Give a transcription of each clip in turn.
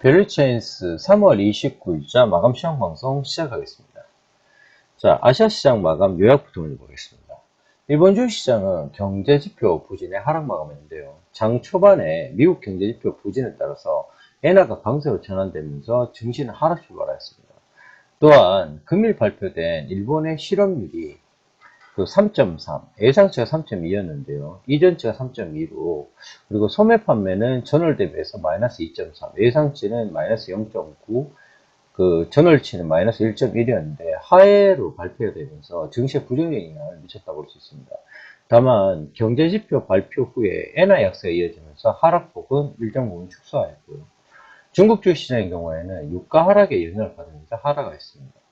벨리체인스 3월 29일자 마감 시장 방송 시작하겠습니다. 자, 아시아 시장 마감 요약부터 올려보겠습니다. 일본 주시장은 경제 지표 부진의 하락 마감했는데요. 장 초반에 미국 경제 지표 부진에 따라서 엔화가 강세로 전환되면서 증시는 하락 출발했습니다. 또한 금일 발표된 일본의 실업률이 그 3.3, 예상치가 3.2였는데요. 이전치가 3.2로, 그리고 소매 판매는 전월 대비해서 마이너스 2.3, 예상치는 마이너스 0.9, 그 전월치는 마이너스 1.1이었는데 하해로 발표가 되면서 증시에 부정적인 영향을 미쳤다고 볼 수 있습니다. 다만 경제지표 발표 후에 엔화 약세가 이어지면서 하락폭은 일정 부분 축소하였고요. 중국 주시장의 경우에는 유가 하락에 영향을 받으면서 하락했습니다.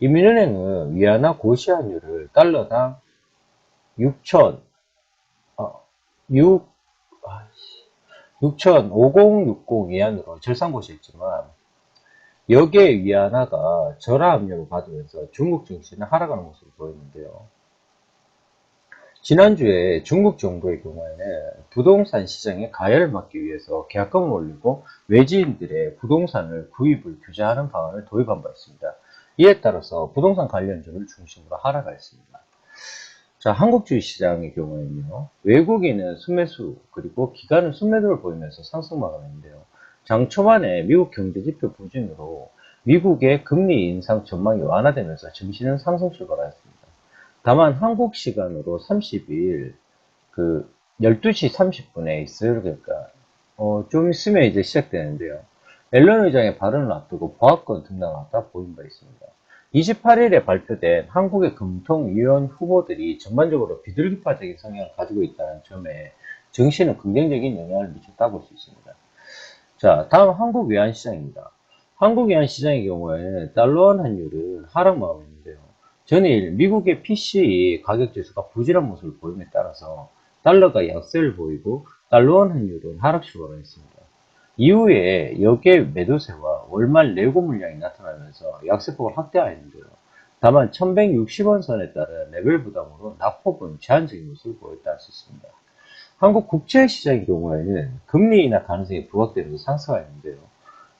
이민은행은 위안화 고시환율을 달러당 6천, 어, 6, 6,5060 위안으로 절상고시했지만 여기에 위안화가 절하 압력을 받으면서 중국 증시는 하락하는 모습을 보였는데요. 지난주에 중국 정부의 경우에는 부동산 시장의 가열을 막기 위해서 계약금을 올리고 외지인들의 부동산을 구입을 규제하는 방안을 도입한 바 있습니다. 이에 따라서 부동산 관련주를 중심으로 하락했습니다. 자, 한국 주식 시장의 경우에는요, 외국인은 순매수, 그리고 기관은 순매도를 보이면서 상승 마감했는데요. 장 초반에 미국 경제지표 부진으로 미국의 금리 인상 전망이 완화되면서 증시는 상승 출발하였습니다. 다만 한국 시간으로 30일 그 12시 30분에 있을 그러니까 어, 좀 있으면 이제 시작되는데요. 앨런 의장의 발언을 앞두고 보합권 등락하다 보인 바 있습니다. 28일에 발표된 한국의 금통위원 후보들이 전반적으로 비둘기파적인 성향을 가지고 있다는 점에 증시는 긍정적인 영향을 미쳤다고 볼 수 있습니다. 자, 다음 한국 외환시장입니다. 한국 외환시장의 경우에는 달러원 환율은 하락 마감인데요. 전일 미국의 PCE 가격지수가 부진한 모습을 보임에 따라서 달러가 약세를 보이고 달러원 환율은 하락 출발했습니다. 이후에 역의 매도세와 월말 내고 물량이 나타나면서 약세폭을 확대하였는데요. 다만 1160원 선에 따른 레벨 부담으로 낙폭은 제한적인 모습을 보였다 할수 있습니다. 한국 국채시장의 경우에는 금리 인하 가능성이 부각되면서 상승하였는데요.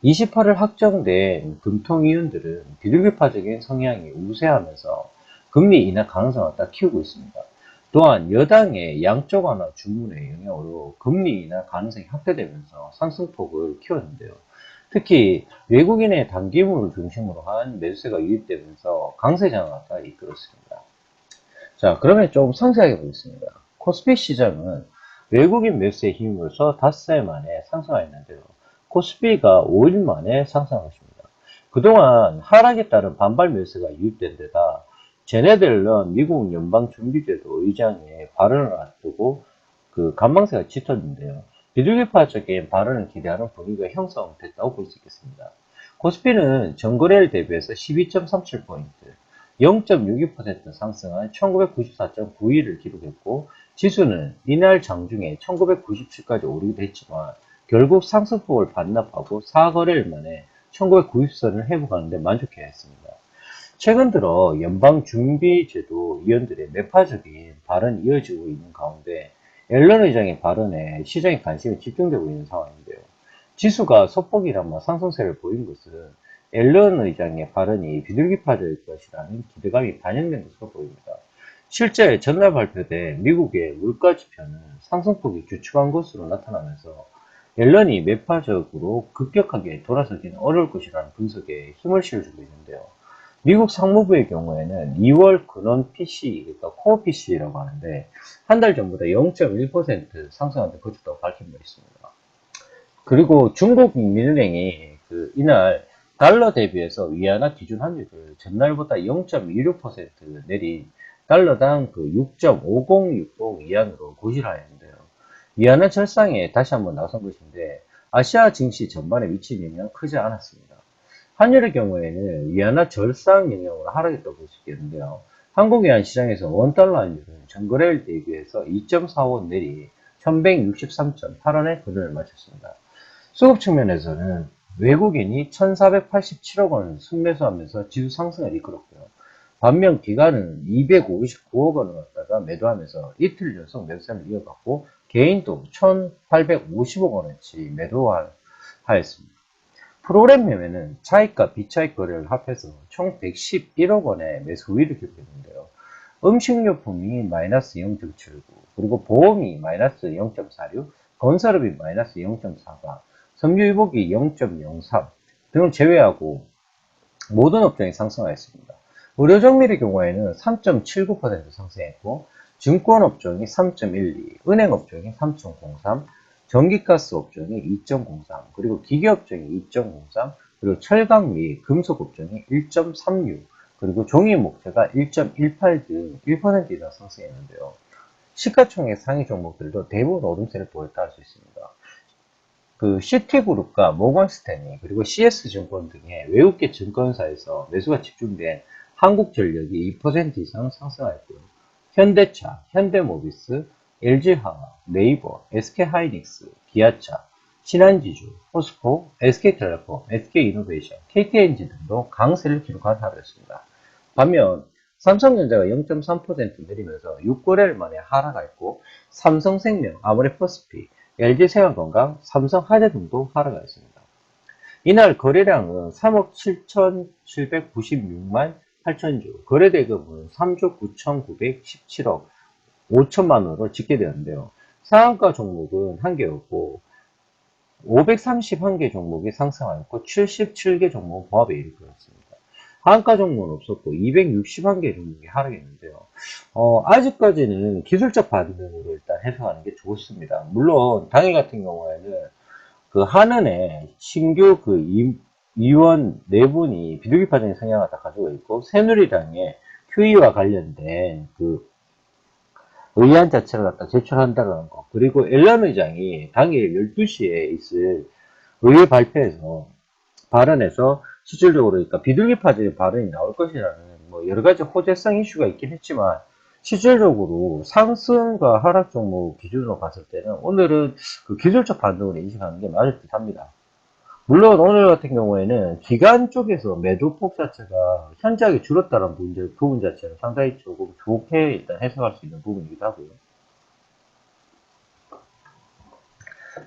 28일 확정된 금통위원들은 비둘기파적인 성향이 우세하면서 금리 인하 가능성을 딱 키우고 있습니다. 또한 여당의 양쪽 완화 주문의 영향으로 금리 인하 가능성이 확대되면서 상승폭을 키웠는데요. 특히 외국인의 단기물을 중심으로 한 매수세가 유입되면서 강세 장악을 이끌었습니다. 자, 그러면 좀 상세하게 보겠습니다. 코스피 시장은 외국인 매수에 힘입어서 닷새 만에 상승하였는데요. 코스피가 5일 만에 상승하였습니다. 그동안 하락에 따른 반발 매수가 유입된 데다 제네델런 미국 연방준비제도 의장의 발언을 앞두고 그 간망세가 짙었는데요. 비둘기파적인 발언을 기대하는 분위기가 형성됐다고 볼 수 있겠습니다. 코스피는 전거래일 대비해서 12.37포인트, 0.62% 상승한 1994.91을 기록했고, 지수는 이날 장중에 1997까지 오르기도 했지만, 결국 상승폭을 반납하고 4거래일 만에 1990선을 회복하는 데 만족해야 했습니다. 최근 들어 연방준비제도 위원들의 매파적인 발언이 이어지고 있는 가운데 앨런 의장의 발언에 시장의 관심이 집중되고 있는 상황인데요. 지수가 소폭이나마 상승세를 보인 것은 앨런 의장의 발언이 비둘기파될 것이라는 기대감이 반영된 것으로 보입니다. 실제 전날 발표된 미국의 물가 지표는 상승폭이 주축한 것으로 나타나면서 앨런이 매파적으로 급격하게 돌아서기는 어려울 것이라는 분석에 힘을 실어주고 있는데요. 미국 상무부의 경우에는 2월 근원 PC, 그러니까 코어 PC라고 하는데 한 달 전보다 0.1% 상승한 데 그쳤다고 밝힌 바 있습니다. 그리고 중국 민은행이 그 이날 달러 대비해서 위안화 기준 환율을 전날보다 0.26% 내린 달러당 그 6.5060 위안으로 고시하였는데요. 위안화 절상에 다시 한번 나선 것인데 아시아 증시 전반에 미친 영향은 크지 않았습니다. 환율의 경우에는 위안화 절상 영향으로 하락했다고 볼 수 있겠는데요. 한국 위안 시장에서 원달러 환율은 전거래일 대비해서 2.45원 내리 1163.8원의 거래를 마쳤습니다. 수급 측면에서는 외국인이 1487억 원 순매수하면서 지수 상승을 이끌었고요. 반면 기관은 259억 원을 갖다가 매도하면서 이틀 연속 매수세를 이어갔고 개인도 1,850억 원어치 매도하였습니다. 프로그램 매매는 차익과 비차익 거래를 합해서 총 111억 원의 매수 우위를 기록했는데요. 음식료품이 마이너스 0.79, 그리고 보험이 마이너스 0.46, 건설업이 마이너스 0.48, 섬유유복이 0.03 등을 제외하고 모든 업종이 상승하였습니다. 의료정밀의 경우에는 3.79% 상승했고 증권업종이 3.12, 은행업종이 3.03, 전기가스 업종이 2.03, 그리고 기계 업종이 2.03, 그리고 철강 및 금속 업종이 1.36, 그리고 종이 목재가 1.18 등 1% 이상 상승했는데요. 시가총액 상위 종목들도 대부분 오름세를 보였다 할 수 있습니다. 그 시티그룹과 모건스탠리 그리고 CS증권 등의 외국계 증권사에서 매수가 집중된 한국전력이 2% 이상 상승하였고요. 현대차, 현대모비스, LG화학, 네이버, SK하이닉스, 기아차, 신한지주, 포스코, SK텔레콤, SK이노베이션, KTNG 등도 강세를 기록한 하루였습니다. 반면 삼성전자가 0.3% 내리면서 6거래일 만에 하락했고 삼성생명, 아모레퍼스피, LG생활건강, 삼성화재 등도 하락했습니다. 이날 거래량은 3억 7,796만 8천주, 거래대금은 3조 9,917억 5천만 원으로 집계되었는데요. 상한가 종목은 한 개였고 531개 종목이 상승하였고 77개 종목은 보합에 이르렀습니다. 하한가 종목은 없었고 261개 종목이 하락했는데요. 어, 아직까지는 기술적 반등으로 일단 해석하는 게 좋습니다. 물론 당일 같은 경우에는 그 한은에 신규 그 이, 의원 네 분이 비둘기 파동의 성향을 다 가지고 있고 새누리당의 QE와 관련된 그 의안 자체를 갖다 제출한다는 거. 그리고 엘런 의장이 당일 12시에 있을 의회 발표에서 발언에서 실질적으로 그러니까 비둘기 파지의 발언이 나올 것이라는 뭐 여러 가지 호재성 이슈가 있긴 했지만 실질적으로 상승과 하락 종목 기준으로 봤을 때는 오늘은 그 기술적 반등으로 인식하는 게 맞을 듯 합니다. 물론 오늘 같은 경우에는 기간 쪽에서 매도폭 자체가 현저하게 줄었다는 부분, 부분 자체는 상당히 조금 좋게 일단 해석할 수 있는 부분이기도 하고요.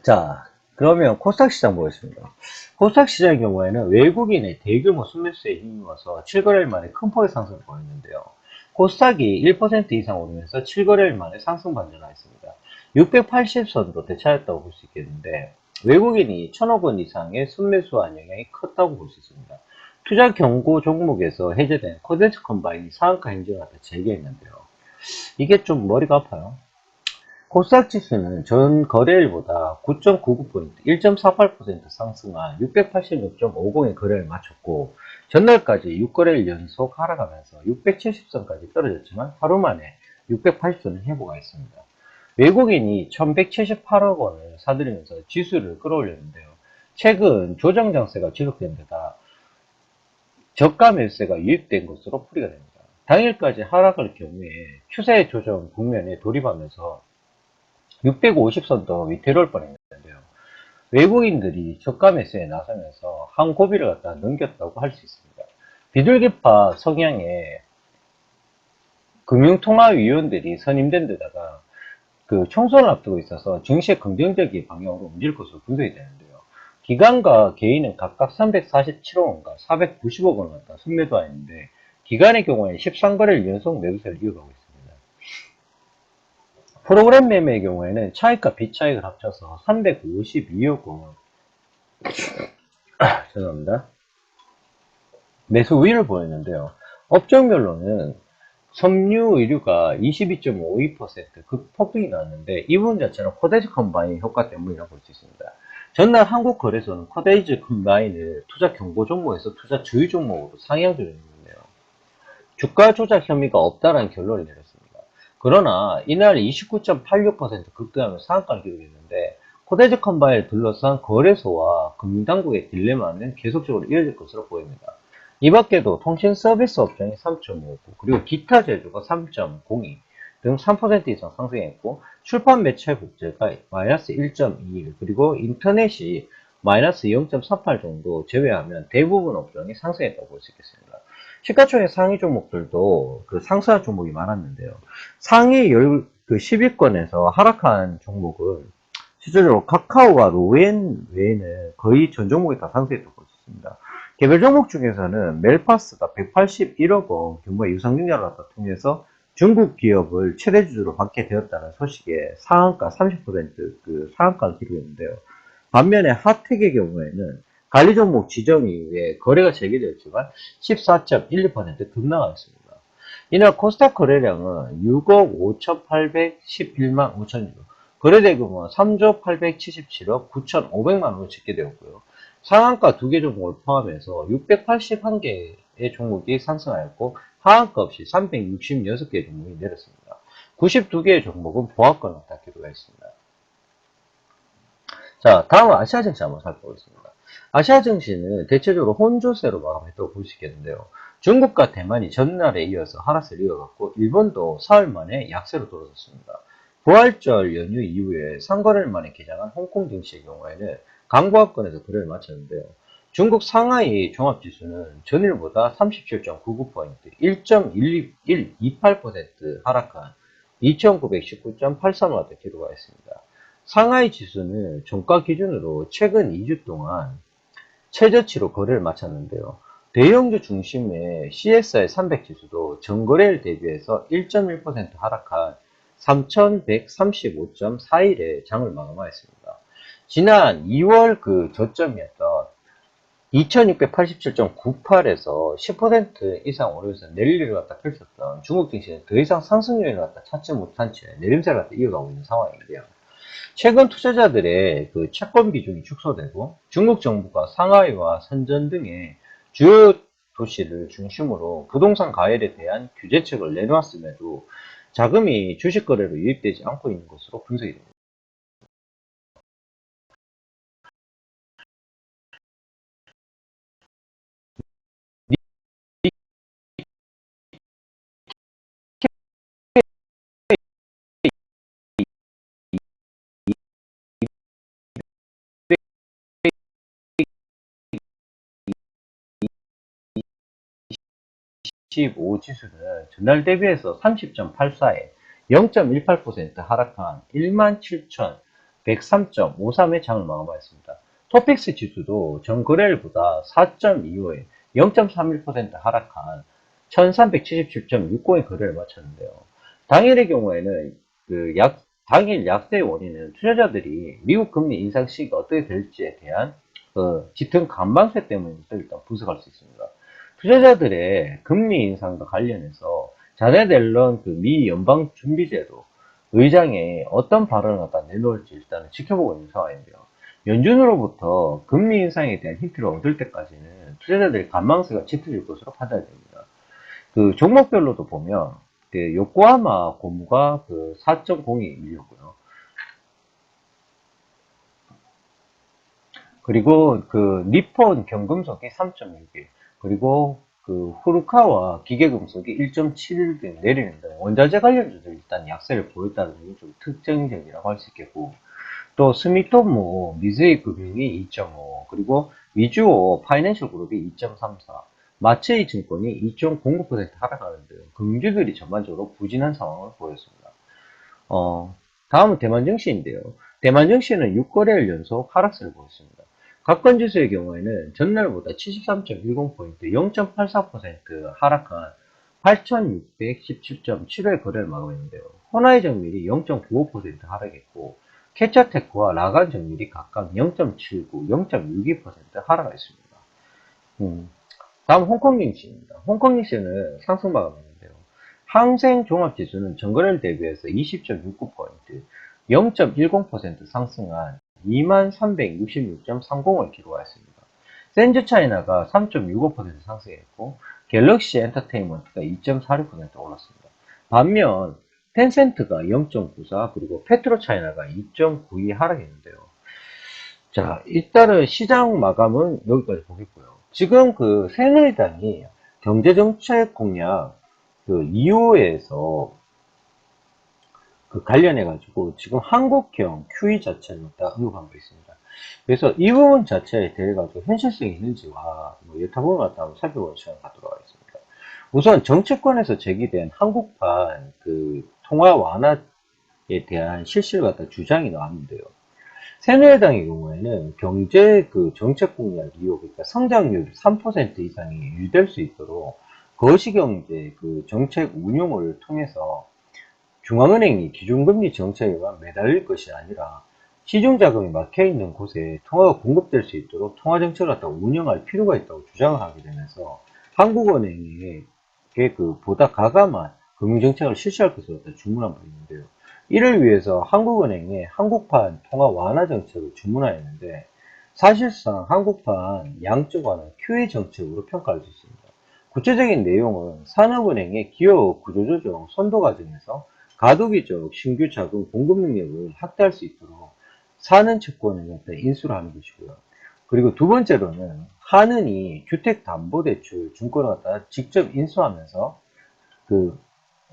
자, 그러면 코스닥 시장 보겠습니다. 코스닥 시장의 경우에는 외국인의 대규모 순매수에 힘입어서 7거래일 만에 큰 폭의 상승을 보였는데요. 코스닥이 1% 이상 오르면서 7거래일 만에 상승 반전하였습니다. 680선으로 대차였다고 볼 수 있겠는데 외국인이 1000억 원 이상의 순매수한 영향이 컸다고 볼 수 있습니다. 투자 경고 종목에서 해제된 코덴츠 컴바인이 상한가 행진을 갖다 재개했는데요. 이게 좀 머리가 아파요. 코스닥 지수는 전 거래일보다 9.99포인트, 1.48% 상승한 686.50의 거래를 마쳤고, 전날까지 6거래일 연속 하락하면서 670선까지 떨어졌지만 하루 만에 680선을 회복하였습니다. 외국인이 1178억 원을 사들이면서 지수를 끌어올렸는데요. 최근 조정 장세가 지속된 데다 저가 매수세가 유입된 것으로 풀이가 됩니다. 당일까지 하락할 경우에 추세 조정 국면에 돌입하면서 650선도 위태로울 뻔했는데요. 외국인들이 저가 매수에 나서면서 한 고비를 갖다 넘겼다고 할 수 있습니다. 비둘기파 성향의 금융통화위원들이 선임된 데다가 그 총선을 앞두고 있어서 증시의 긍정적인 방향으로 움직일 것으로 분석이 되는데요. 기관과 개인은 각각 347억 원과 490억 원을 갖다 순매도하였는데 기관의 경우에는 13거래를 연속 매도세를 이어가고 있습니다. 프로그램 매매의 경우에는 차익과 비차익을 합쳐서 352억 원 죄송합니다. 매수 우위를 보였는데요. 업종별로는 섬유 의류가 22.52%그 폭등이 나왔는데 이 부분 자체는 코데이즈 컴바인 효과 때문이라고 볼 수 있습니다. 전날 한국거래소는 코데이즈 컴바인을 투자 경고 종목에서 투자 주의 종목으로 상향 조정했는데요. 주가 조작 혐의가 없다라는 결론을 내렸습니다. 그러나 이날 29.86% 급등하며 상한가를 기록했는데 코데이즈 컴바인을 둘러싼 거래소와 금융당국의 딜레마는 계속적으로 이어질 것으로 보입니다. 이 밖에도 통신 서비스 업종이 3.59, 그리고 기타 제조가 3.02 등 3% 이상 상승했고, 출판 매체 국제가 마이너스 1.21, 그리고 인터넷이 마이너스 0.38 정도 제외하면 대부분 업종이 상승했다고 볼 수 있겠습니다. 시가총액 상위 종목들도 그 상승한 종목이 많았는데요. 상위 10, 그 10위권에서 하락한 종목은 실질적으로 카카오와 로엔 외에는 거의 전 종목이 다 상승했다고 볼 수 있습니다. 개별 종목 중에서는 멜파스가 181억 원 규모의 유상증자를 갖다 통해서 중국 기업을 최대 주주로 받게 되었다는 소식에 상한가 30%그 상한가를 기록했는데요. 반면에 핫텍의 경우에는 관리 종목 지정 이후에 거래가 재개되었지만 14.12% 급락하였습니다. 이날 코스닥 거래량은 6억 5,811만 5천 주, 거래 대금은 3조 877억 9,500만 원을 집계 되었고요. 상한가 두 개 종목을 포함해서 681개의 종목이 상승하였고 하한가 없이 366개의 종목이 내렸습니다. 92개의 종목은 보합권을 다 기록했습니다. 자, 다음은 아시아 증시 한번 살펴보겠습니다. 아시아 증시는 대체적으로 혼조세로 마감했다고 볼 수 있겠는데요. 중국과 대만이 전날에 이어서 하락세를 이어갔고 일본도 사흘 만에 약세로 돌아섰습니다. 부활절 연휴 이후에 상거래일 만에 개장한 홍콩 증시의 경우에는 강보합권에서 거래를 마쳤는데요. 중국 상하이 종합지수는 전일보다 37.99포인트, 1.128% 하락한 2919.83와트 기록하였습니다. 상하이 지수는 종가 기준으로 최근 2주 동안 최저치로 거래를 마쳤는데요. 대형주 중심의 CSI 300 지수도 전거래일 대비해서 1.1% 하락한 3135.41에 장을 마감하였습니다. 지난 2월 그 저점이었던 2687.98에서 10% 이상 오르면서 내리를 갖다 펼쳤던 중국 증시는 더 이상 상승 요인을 갖다 찾지 못한 채 내림세를 갖다 이어가고 있는 상황인데요. 최근 투자자들의 그 채권 비중이 축소되고 중국 정부가 상하이와 선전 등의 주요 도시를 중심으로 부동산 가열에 대한 규제책을 내놓았음에도 자금이 주식 거래로 유입되지 않고 있는 것으로 분석이 됩니다. 이5 지수는 전날 대비해서 30.84에 0.18% 하락한 17,103.53의 장을 마감하였습니다. 토픽스 지수도 전 거래일보다 4.25에 0.31% 하락한 1377.60의 거래를 마쳤는데요. 당일의 경우에는 그 약, 당일 약세의 원인은 투자자들이 미국 금리 인상 시기가 어떻게 될지에 대한 그 짙은 간방세 때문이부터 일단 분석할 수 있습니다. 투자자들의 금리 인상과 관련해서 자네 델런 그 미 연방 준비제도 의장에 어떤 발언을 갖다 내놓을지 일단은 지켜보고 있는 상황인데요. 연준으로부터 금리 인상에 대한 힌트를 얻을 때까지는 투자자들의 관망세가 짙어질 것으로 판단됩니다. 그 종목별로도 보면 그 요코하마 고무가 그 4.02 밀렸고요. 그리고 그 니폰 경금속이 3.6일 그리고 그 후르카와 기계금속이 1.7일 등 내리는 등 원자재 관련주들 일단 약세를 보였다는 점이 좀 특징적이라고 할 수 있겠고 또 스미토모 미즈이 금융이 2.5 그리고 위주오 파이낸셜 그룹이 2.34 마체이 증권이 2.09% 하락하는 등 금주들이 전반적으로 부진한 상황을 보였습니다. 어, 다음은 대만 증시인데요. 대만 증시는 6거래일 연속 하락세를 보였습니다. 각권 지수의 경우에는 전날보다 73.10포인트 0.84% 하락한 8617.75의 거래를 마감했는데요. 호나이 정밀이 0.95% 하락했고 캐처테크와 라간 정밀이 각각 0.79, 0.62% 하락했습니다. 음, 다음 홍콩 증시입니다. 홍콩 증시는 상승 마감했는데요. 항생 종합지수는 전거래를 대비해서 20.69포인트, 0.10% 상승한 2366.30을 기록하였습니다. 센즈 차이나가 3.65% 상승했고 갤럭시 엔터테인먼트가 2.46% 올랐습니다. 반면 텐센트가 0.94 그리고 페트로 차이나가 2.92 하락했는데요. 자, 일단은 시장 마감은 여기까지 보겠고요. 지금 그 새누리당이 경제정책 공약 그 2호에서 그 관련해 가지고 지금 한국형 QE 자체를 다 언급한 바 있습니다. 그래서 이 부분 자체에 대해 가지고 현실성이 있는지와 뭐 여타부분 갖다 한번 살펴보는 시간을 갖도록 하겠습니다. 우선 정치권에서 제기된 한국판 그 통화 완화 대한 실시를 갖다 주장이 나왔는데요. 새누리당의 경우에는 경제 그 정책 공약 이후 그러니까 성장률 3% 이상이 유지될 수 있도록 거시경제 그 정책 운용을 통해서 중앙은행이 기준금리 정책에만 매달릴 것이 아니라 시중 자금이 막혀 있는 곳에 통화가 공급될 수 있도록 통화 정책을 갖다 운영할 필요가 있다고 주장을 하게 되면서 한국은행에게 그 보다 가감한 금융정책을 실시할 것을 갖다 주문한 바 있는데요. 이를 위해서 한국은행에 한국판 통화 완화 정책을 주문하였는데 사실상 한국판 완화 QE 정책으로 평가할 수 있습니다. 구체적인 내용은 산업은행의 기업 구조조정 선도 과정에서 가도기적 신규 자금 공급 능력을 확대할 수 있도록 사는 채권을 인수를 하는 것이고요. 그리고 두 번째로는 한은이 주택담보대출 증권을 갖다 직접 인수하면서 그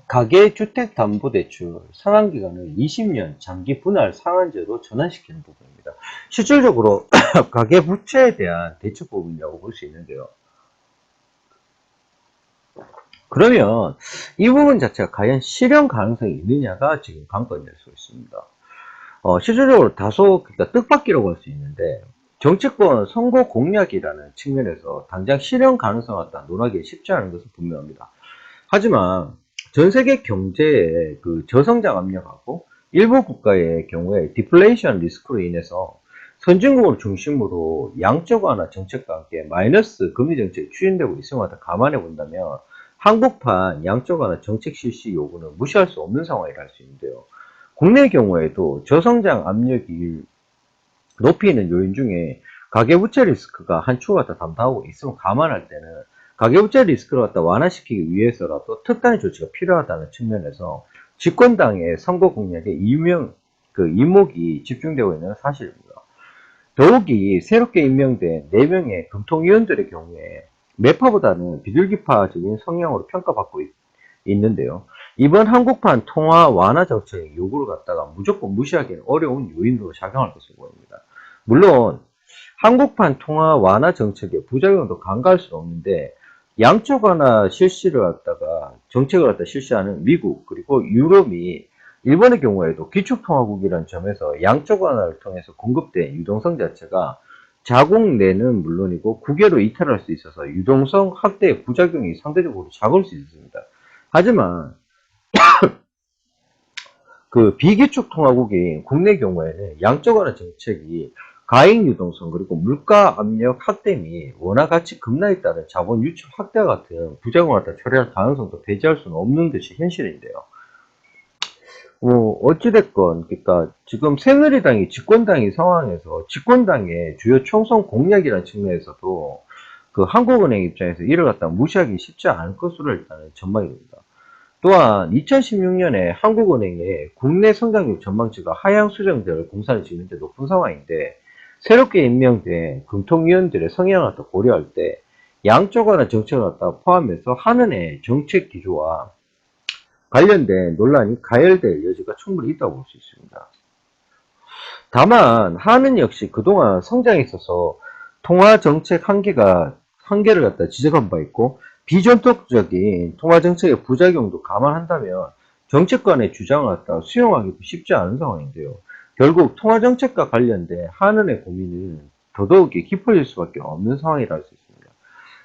가계 주택담보대출 상환기간을 20년 장기 분할 상환제로 전환시키는 부분입니다. 실질적으로 가계 부채에 대한 대책 부분이라고 볼 수 있는데요. 그러면 이 부분 자체가 과연 실현 가능성이 있느냐가 지금 관건이 될 수 있습니다. 어, 실질적으로 다소 그러니까 뜻밖이라고 할 수 있는데 정치권 선거 공약이라는 측면에서 당장 실현 가능성을 갖다 논하기 쉽지 않은 것은 분명합니다. 하지만 전 세계 경제의 그 저성장 압력하고 일부 국가의 경우에 디플레이션 리스크로 인해서 선진국을 중심으로 양적 완화 정책과 함께 마이너스 금리 정책이 추진되고 있음을 감안해 본다면 한국판 양적 완화 정책 실시 요구는 무시할 수 없는 상황이라 할 수 있는데요. 국내 경우에도 저성장 압력이 높이는 요인 중에 가계부채 리스크가 한 축을 갖다 담당하고 있음을 감안할 때는 가계부채 리스크를 갖다 완화시키기 위해서라도 특단의 조치가 필요하다는 측면에서 집권당의 선거 공약에 이명, 그 이목이 집중되고 있는 사실입니다. 더욱이 새롭게 임명된 4명의 금통위원들의 경우에 매파보다는 비둘기파적인 성향으로 평가받고 있, 있는데요. 이번 한국판 통화 완화 정책의 요구를 갖다가 무조건 무시하기는 어려운 요인으로 작용할 것으로 보입니다. 물론 한국판 통화 완화 정책의 부작용도 간과할 수 없는데 양쪽 완화 실시를 갖다가 정책을 갖다 실시하는 미국 그리고 유럽이 일본의 경우에도 기축통화국이라는 점에서 양쪽 완화를 통해서 공급된 유동성 자체가 자국 내는 물론이고 국외로 이탈할 수 있어서 유동성 확대의 부작용이 상대적으로 작을 수 있습니다. 하지만 그 비기축 통화국인 국내 경우에는 양적 완화 정책이 가액 유동성 그리고 물가 압력 확대 및 원화 가치 급락에 따른 자본 유출 확대 같은 부작용을 갖다 처리할 가능성도 배제할 수는 없는 것이 현실인데요. 뭐 어찌됐건 그러니까 지금 새누리당이 집권당인 상황에서 집권당의 주요 총선 공약이라는 측면에서도 그 한국은행 입장에서 이를 갖다 무시하기 쉽지 않을 것으로 일단은 전망이 됩니다. 또한 2016년에 한국은행의 국내 성장률 전망치가 하향 수정될 공산을 지는데 높은 상황인데 새롭게 임명된 금통위원들의 성향을 갖다 고려할 때 양쪽 하나 정책을 갖다 포함해서 한은의 정책 기조와 관련된 논란이 가열될 여지가 충분히 있다고 볼 수 있습니다. 다만 한은 역시 그동안 성장에 있어서 통화 정책 한계가 한계를 갖다 지적한 바 있고 비전통적인 통화 정책의 부작용도 감안한다면 정책관의 주장을 갖다 수용하기도 쉽지 않은 상황인데요. 결국 통화 정책과 관련된 한은의 고민은 더더욱이 깊어질 수밖에 없는 상황이라 할 수 있습니다.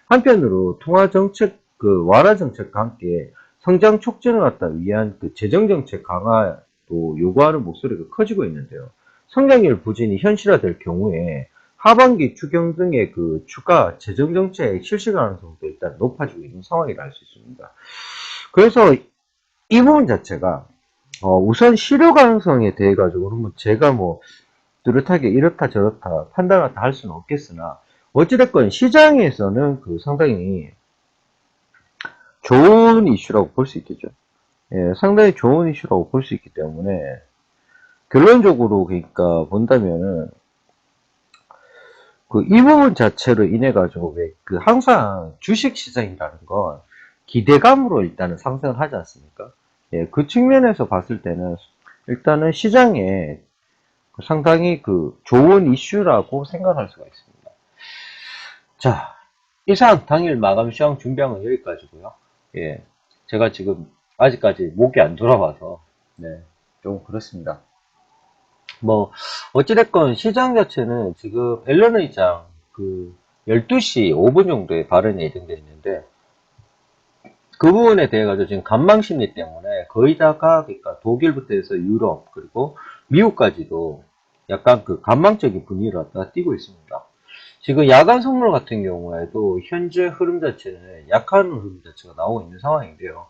한편으로 통화 정책 그 완화 정책과 함께 성장 촉진을 갖다 위한 그 재정 정책 강화도 요구하는 목소리가 커지고 있는데요. 성장률 부진이 현실화될 경우에 하반기 추경 등의 그 추가 재정 정책 실시 가능성도 일단 높아지고 있는 상황이라 할 수 있습니다. 그래서 이 부분 자체가 어, 우선 실효 가능성에 대해 가지고는 뭐 제가 뭐 뚜렷하게 이렇다 저렇다 판단을 다 할 수는 없겠으나 어찌됐건 시장에서는 그 상당히 좋은 이슈라고 볼 수 있겠죠. 예, 상당히 좋은 이슈라고 볼 수 있기 때문에 결론적으로 그러니까 본다면은 그 이 부분 자체로 인해 가지고 왜 그 항상 주식 시장이라는 건 기대감으로 일단은 상승을 하지 않습니까? 예, 그 측면에서 봤을 때는 일단은 시장에 상당히 그 좋은 이슈라고 생각할 수가 있습니다. 자, 이상 당일 마감 시황 준비한 건 여기까지고요. 예, 제가 지금 아직까지 목이 안 돌아와서 네, 좀 그렇습니다. 뭐, 어찌됐건 시장 자체는 지금 앨런 의장 그 12시 5분 정도에 발언이 예정되어 있는데, 그 부분에 대해 가지고 지금 간망 심리 때문에 거의 다가 그러니까 독일부터 해서 유럽 그리고 미국까지도 약간 그 간망적인 분위기를 갖다가 띄고 있습니다. 지금 야간 선물 같은 경우에도 현재 흐름 자체는 약한 흐름 자체가 나오고 있는 상황인데요.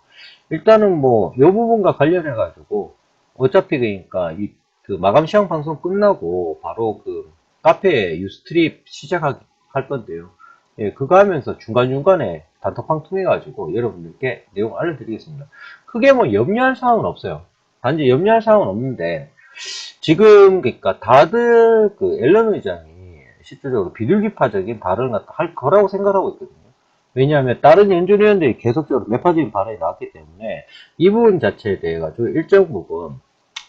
일단은 뭐, 이 부분과 관련해 가지고, 어차피 그러니까 이 그 마감 시황 방송 끝나고 바로 그 카페 유스트립 시작할 할 건데요. 예, 그거 하면서 중간중간에 단톡방 통해 가지고 여러분들께 내용 알려드리겠습니다. 크게 뭐 염려할 사항은 없어요. 단지 염려할 사항은 없는데, 지금, 그러니까 다들 그 앨런 의장이 실질적으로 비둘기파적인 발언을 갖다 할 거라고 생각하고 있거든요. 왜냐하면 다른 연준위원들이 계속적으로 매파적인 발언이 나왔기 때문에 이 부분 자체에 대해 가지고 일정 부분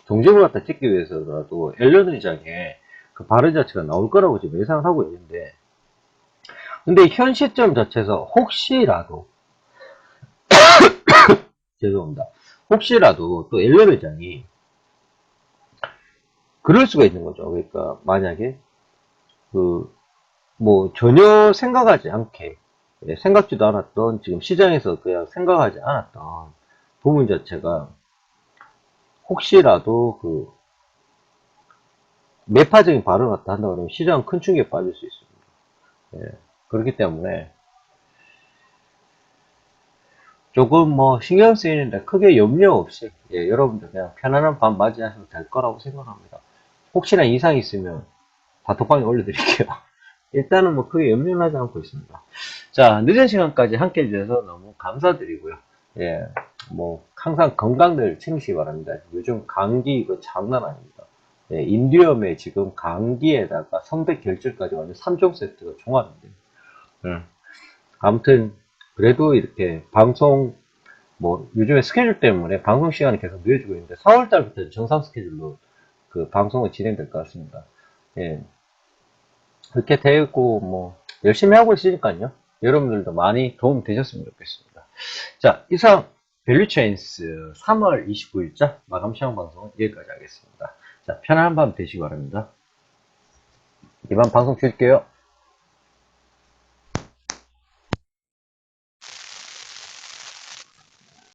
동정을 갖다 찍기 위해서라도 앨런 의장의 그 발언 자체가 나올 거라고 지금 예상을 하고 있는데 근데 현 시점 자체에서 혹시라도 죄송합니다. 혹시라도 또 앨런 의장이 그럴 수가 있는 거죠. 그러니까 만약에 그 뭐 전혀 생각하지 않게 예, 생각지도 않았던 지금 시장에서 그냥 생각하지 않았던 부분 자체가 혹시라도 그 매파적인 발언을 갖다 한다 그러면 시장은 큰 충격에 빠질 수 있습니다. 예, 그렇기 때문에 조금 뭐 신경 쓰이는데 크게 염려 없이 예, 여러분들 그냥 편안한 밤 맞이하시면 될 거라고 생각합니다. 혹시나 이상이 있으면 단톡방에 올려드릴게요. 일단은 뭐 크게 염려는 하지 않고 있습니다. 자, 늦은 시간까지 함께 해주셔서 너무 감사드리고요. 예, 뭐, 항상 건강들 챙기시기 바랍니다. 요즘 감기 이거 장난 아닙니다. 예, 인디엄에 지금 감기에다가 선백 결절까지 완전 3종 세트가 종합인데. 예. 아무튼, 그래도 이렇게 방송, 뭐, 요즘에 스케줄 때문에 방송 시간이 계속 늦어지고 있는데, 4월달부터 정상 스케줄로 그 방송이 진행될 것 같습니다. 예. 그렇게 되고, 뭐, 열심히 하고 있으니까요. 여러분들도 많이 도움 되셨으면 좋겠습니다. 자, 이상 밸류체인스 3월 29일자 마감 시황 방송은 여기까지 하겠습니다. 자, 편안한 밤 되시기 바랍니다. 이만 방송 줄게요.